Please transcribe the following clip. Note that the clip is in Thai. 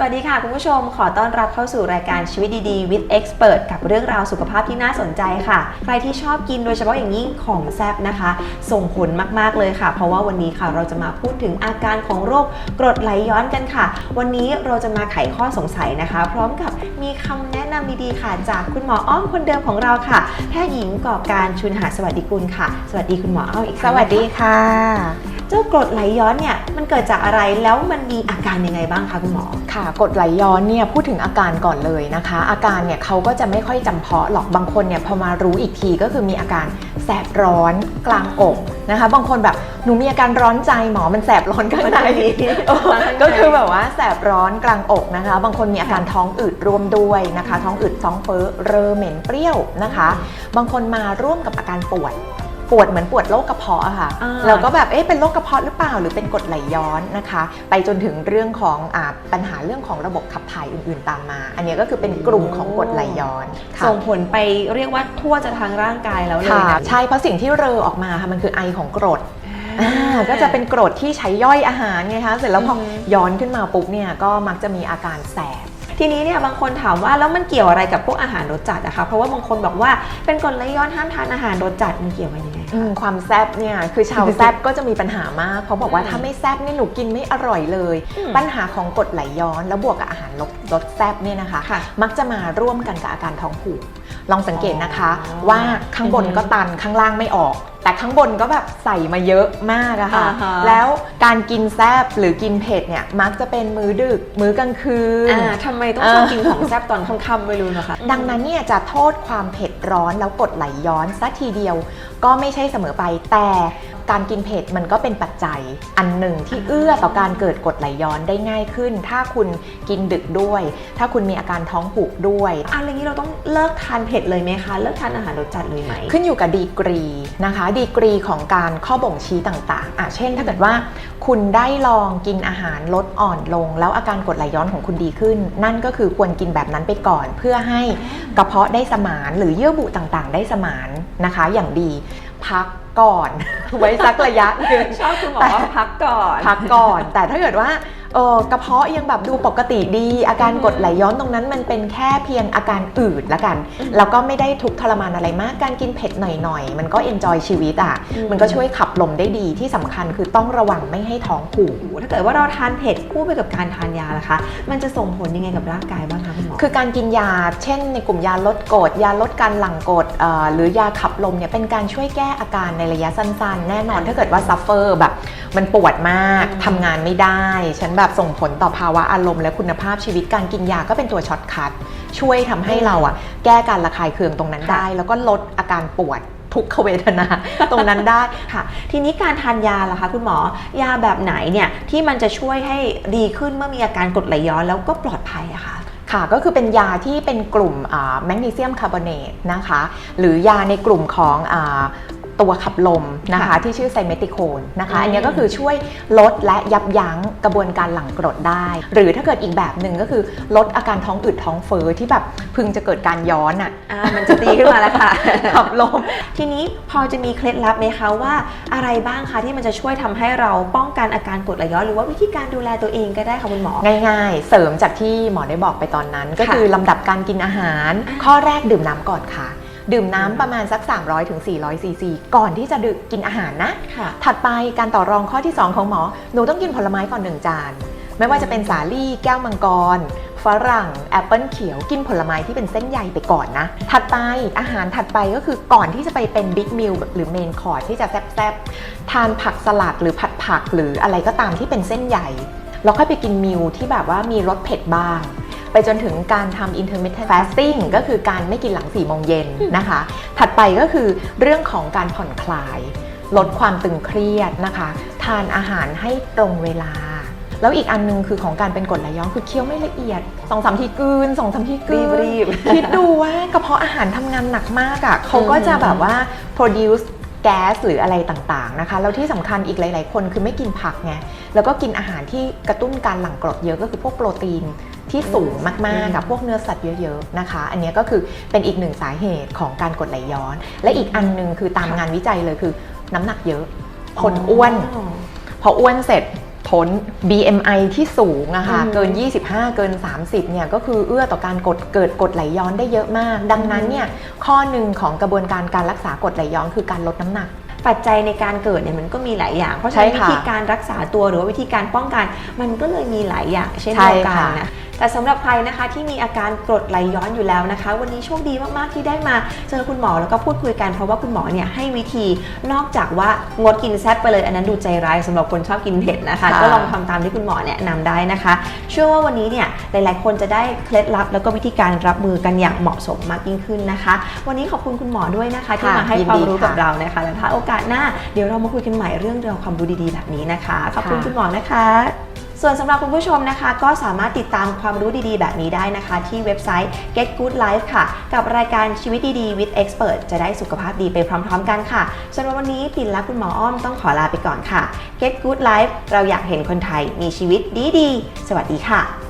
สวัสดีค่ะ คุณผู้ชมขอต้อนรับเข้าสู่รายการชีวิตดีๆ with expert กับเรื่องราวสุขภาพที่น่าสนใจค่ะ ใครที่ชอบกินโดยเฉพาะอย่างยิ่งของแซบนะคะ ส่งผลมากๆเลยค่ะ เพราะว่าวันนี้ค่ะเราจะมาพูดถึงอาการของโรคกรดไหลย้อนกันค่ะ วันนี้เราจะมาไขข้อสงสัยนะคะ พร้อมกับมีคำแนะนำดีๆค่ะ จากคุณหมออ้อมคนเดิมของเราค่ะแพทย์หญิงก่อการชุนหาสวัสดิกุลค่ะ สวัสดีคุณหมออ้อมอีกคสวัสนะคะดีค่ะ เจ้ากรดไหลย้อนเนี่ยมันเกิดจากอะไรแล้วมันมีอาการยังไงบ้างคะคุณหมอ ค่ะกรดไหลย้อนเนี่ยพูดถึงอาการก่อนเลยนะคะ อาการเนี่ยเขาก็จะไม่ค่อยจำเพาะหรอกบางคนเนี่ยพอมารู้อีกทีก็คือมีอาการแสบร้อนกลางอกนะคะ บางคนแบบหนูมีอาการร้อนใจหมอมันแสบร้อนข้างในเออก็คือแบบว่าแสบร้อนกลางอกนะคะ บางคนมีอาการท้องอืดร่วมด้วยนะคะ ท้องอืดท้องเฟ้อเรอเหม็นเปรี้ยวนะคะ บางคนมาร่วมกับอาการปวด ปวดเหมือนปวดโรคกระเพาะอะค่ะอ่าเราก็แบบเอ๊ะเป็นโรคกระเพาะหรือเปล่าหรือเป็นกรดไหลย้อนนะคะ ไปจนถึงเรื่องของอาปัญหาเรื่องของระบบขับถ่ายอื่นๆตามมา อันนี้ก็คือเป็นกลุ่มของกรดไหลย้อนค่ะส่งผลไปเรียกว่าทั่วจะทางร่างกายแล้วเลยค่ะนะใช่เพราะสิ่งที่เรอออกมาค่ะมันคือไอของกรดอ่าก็จะเป็นกรดที่ใช้ย่อยอาหารไงคะเสร็จแล้วพอย้อนขึ้นมาปุ๊บเนี่ยก็มักจะมีอาการแสบ ทีนี้เนี่ยบางคนถามว่าแล้วมันเกี่ยวอะไรกับพวกอาหารรสจัดอะคะ เพราะว่าบางคนบอกว่าเป็นกรดไหลย้อนห้ามทานอาหารรสจัดมันเกี่ยวกันยังไงอืคะมความแซบเนี่ยคือชาวแซบก็จะมีปัญหามากเพราะบอกว่าอืมถ้าไม่แซบนี่หนูกินไม่อร่อยเลยอืมปัญหาของกรดไหลย้อนแล้วบวกกับอาหารรสรสแซบเนี่ยนะคะค่ะมักจะมาร่วมกันกับอาการท้องผูกลองสังเกตนะคะอ๋อว่าข้างบนอือฮึก็ตันข้างล่างไม่ออก แต่ข้างบนก็แบบใส่มาเยอะมากอะค่ะ อ่าฮะแล้วการกินแซบหรือกินเผ็ดเนี่ยมักจะเป็นมื้อดึก มื้อกลางคืนอ่าทำไมต้องชอบกินของแซ่บตอนค่ำๆไม่รู้นะคะ ดังนั้นเนี่ยจะโทษความเผ็ดร้อนแล้วกดไหลย้อนสัทีเดียว ก็ไม่ใช่เสมอไปแต่ การกินเผ็ดมันก็เป็นปัจจัยอันหนึ่งที่เอื้อต่อการเกิดกรดไหลย้อนได้ง่ายขึ้น ถ้าคุณกินดึกด้วย ถ้าคุณมีอาการท้องผูกด้วยอะไรนี้เราต้องเลิกทานเผ็ดเลยไหมคะ เลิกทานอาหารรสจัดเลยไหม ขึ้นอยู่กับดีกรีนะคะ ดีกรีของการข้อบ่งชี้ต่างๆอะเช่น ถ้าเกิดว่า คุณได้ลองกินอาหารลดอ่อนลง แล้วอาการกรดไหลย้อนของคุณดีขึ้น นั่นก็คือควรกินแบบนั้นไปก่อน เพื่อให้กระเพาะได้สมานหรือเยื่อบุต่างๆ ได้สมานนะคะ อย่างดีพัก ก่อน ไว้สักระยะหนึ่งชอบคุณหมอว่าพักก่อน พักก่อน แต่ถ้าเกิดว่า เออกระเพาะยังแบบดูปกติดี อาการกรดไหลย้อนตรงนั้นมันเป็นแค่เพียงอาการอืดละกันอืมแล้วก็ไม่ได้ทุกข์ทรมานอะไรมาก การกินเผ็ดหน่อยๆ มันก็เอนจอยชีวิตอะอืมมันก็ช่วยขับลมได้ดีที่สำคัญคือต้องระวังไม่ให้ท้องผูกถ้าเกิดว่าเราทานเผ็ดคู่ไปกับการทานยาล่ะคะ มันจะส่งผลยังไงกับร่างกายบ้างคะคุณหมอคือการกินยา เช่น ในกลุ่มยาลดกรดยาลดการหลั่งกรดเอ่อหรือยาขับลมเนี่ยเป็นการช่วยแก้อาการในระยะสั้น ๆ แน่นอนถ้าเกิดว่าซัฟเฟอร์แบบมันปวดมากอืมทำงานไม่ได้ฉันแบบส่งผลต่อภาวะอารมณ์และคุณภาพชีวิตการกินยาก็เป็นตัวช็อตคัทช่วยทำให้เราอะแก้การระคายเคืองตรงนั้นได้ แล้วก็ลดอาการปวดทุกขเวทนาตรงนั้นได้ค่ะ ทีนี้การทานยาล่ะคะคุณหมอ ยาแบบไหนเนี่ยที่มันจะช่วยให้ดีขึ้นเมื่อมีอาการกรดไหลย้อนแล้วก็ปลอดภัยอะคะค่ะก็คือเป็นยาที่เป็นกลุ่มแมกนีเซียมคาร์บอเนตนะคะ หรือยาในกลุ่มของอา ตัวขับลมนะคะค่ะที่ชื่อไซเมติโคนนะคะอืมอันนี้ก็คือช่วยลดและยับยั้งกระบวนการหลั่งกรดได้ หรือถ้าเกิดอีกแบบหนึ่งก็คือลดอาการท้องอืดท้องเฟ้อที่แบบพึงจะเกิดการย้อนอะอ่ามันจะดีขึ้นมาแล้วค่ะขับลม ทีนี้พอจะมีเคล็ดลับไหมคะว่าอะไรบ้างคะที่มันจะช่วยทำให้เราป้องกันอาการกรดไหลย้อนหรือว่าวิธีการดูแลตัวเองก็ได้ค่ะคุณหมอ ง่ายๆ เสริมจากที่หมอได้บอกไปตอนนั้น ก็ค่ะคือลำดับการกินอาหารอ่าข้อแรกดื่มน้ำก่อนค่ะ ดื่มน้ำประมาณสัก300-400ถึง400ซีซีก่อนที่จะดื่มกินอาหารนะ ค่ะถัดไปการต่อรองข้อที่ 2 ของหมอ หนูต้องกินผลไม้ก่อนหนึ่งจาน ไม่ว่าจะเป็นสาลี่แก้วมังกร ฝรั่ง แอปเปิลเขียว กินผลไม้ที่เป็นเส้นใยไปก่อนนะ ถัดไปอาหารถัดไปก็คือก่อนที่จะไปเป็นบิ๊กมิลหรือเมนคอร์สที่จะแซ่บๆ ทานผักสลัดหรือผัดผักหรืออะไรก็ตามที่เป็นเส้นใยแล้วค่อยไปกินมิลที่แบบว่ามีรสเผ็ดบ้าง ไปจนถึงการทำ intermittent fasting ก็คือการไม่กินหลัง4โมงเย็นนะคะ ถัดไปก็คือเรื่องของการผ่อนคลาย ลดความตึงเครียดนะคะ ทานอาหารให้ตรงเวลาแล้วอีกอันนึงคือของการเป็นกรดไหลย้อนคือเคี้ยวไม่ละเอียดสองสามทีกลืนสองสามทีกลืนรีบๆคิดดูว่ากระเพาะอาหารทำงานหนักมากอะ่ะเขาก็จะแบบว่า produce แก๊สหรืออะไรต่างๆนะคะแล้วที่สำคัญอีกหลาย ๆ คนคือไม่กินผักไงแล้วก็กินอาหารที่กระตุ้นการหลั่งกรดเยอะก็คือพวกโปรตีนที่สูงมากๆกับพวกเนื้อสัตว์เยอะๆนะคะ อันนี้ก็คือเป็นอีกหนึ่งสาเหตุของการกรดไหลย้อน และอีกอันหนึงคือตามงานวิจัยเลยคือ น้ำหนักเยอะ คนอ้วน พออ้วนเสร็จ ทน BMI ที่สูงอะค่ะอืมเกิน 25 เกิน 30เนี่ยก็คือเอื้อต่อการกดเกิดกรดไหลย้อนได้เยอะมาก ดังนั้นเนี่ยข้อหนึ่งของกระบวนการการรักษากรดไหลย้อนคือการลดน้ำหนักปัจจัยในการเกิดเนี่ยมันก็มีหลายอย่าง เพราะฉะนั้นใช่วิค่ะธีการรักษาตัวหรือว่าวิธีการป้องกัน มันก็เลยมีหลายอย่างเช่นใช่เดียวกันค่ะนะ แต่สำหรับใครนะคะที่มีอาการกรดไหลย้อนอยู่แล้วนะคะ วันนี้โชคดีมากๆที่ได้มาเจอคุณหมอแล้วก็พูดคุยกันเพราะว่าคุณหมอเนี่ยให้วิธีนอกจากว่างดกินแซ่บไปเลย อันนั้นดูใจร้ายสำหรับคนชอบกินเผ็ดนะคะค่ะก็ลองทำตามที่คุณหมอแนะนำได้นะคะเชื่อว่าวันนี้เนี่ยหลายๆ คนจะได้เคล็ดลับ แล้วก็วิธีการรับมือกันอย่างเหมาะสมมากยิ่งขึ้นนะคะ วันนี้ขอบคุณคุณหมอด้วยนะคะที่ค่ะมาให้ยินความดีรู้ค่ะกับเรานะคะและถ้าโอกาสหน้าเดี๋ยวเรามาคุยกันใหม่เรื่องราวความรู้ดีๆแบบนี้นะคะขอบคุณค่ะคุณหมอนะคะ ส่วนสำหรับคุณผู้ชมนะคะ ก็สามารถติดตามความรู้ดีๆ แบบนี้ได้นะคะ ที่เว็บไซต์ Get Good Life ค่ะ กับรายการชีวิตดีๆ with expert จะได้สุขภาพดีไปพร้อมๆ กันค่ะส่วนวันนี้ปิ่นและคุณหมออ้อมต้องขอลาไปก่อนค่ะ Get Good Life เราอยากเห็นคนไทยมีชีวิตดีๆ สวัสดีค่ะ